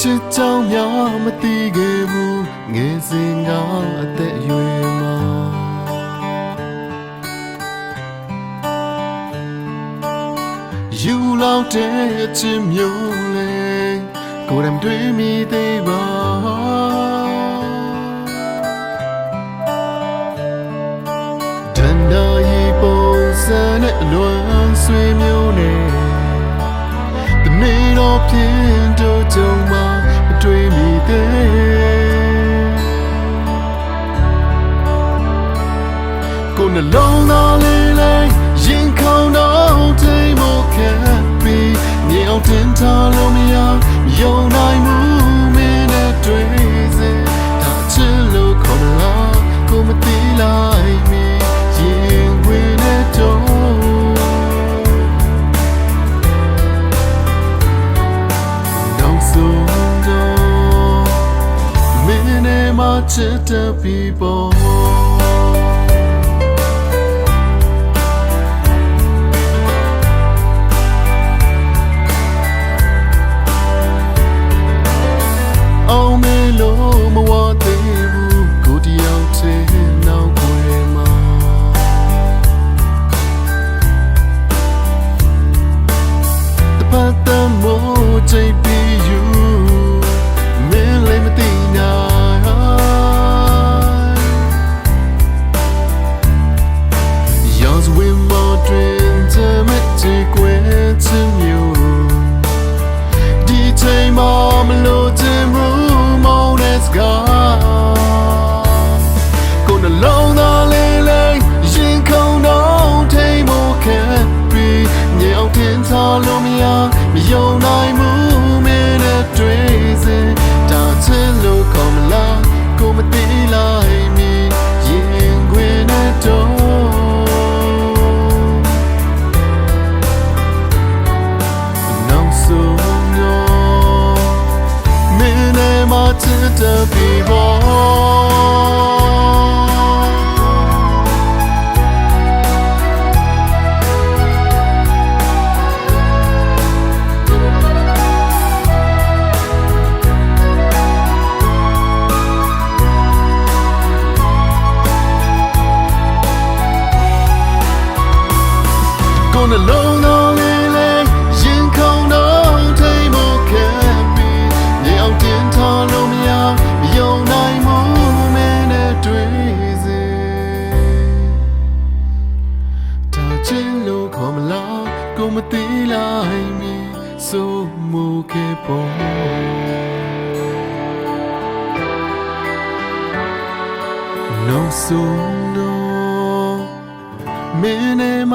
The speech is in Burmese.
ကြောင့်များမသိခဲ့ဘူးငယ်စဉ်ကအသက်အရွယ်မှာယူလောက်တဲ့အချစ်မျိုးလေကိုယ်တိုင်တွေ့မိသေးပါတန်တာရီပုံစံနဲ့အလွန်ဆွေမျိုးနဲ့တနေ့တော့ပြင်း နှလုံးသားလေးလေးရင်ခုန်တော့ထိမ်မခံပြီးမြေအောင်တင်ထားလို့မရမယုံနိုင်မှုမင်းနဲ့တွေ့စေဒါချစ်လို့ခေါ်မလားကိုမသိလိုက်မီရင်ဝင်တဲ့တော့နောက်ဆုံးတော့မင်းနဲ့မချစ်တဲ့ people မောင်း စ် မှုကေပေါ်နောက်ဆုံးတော့မင်းနဲ့မ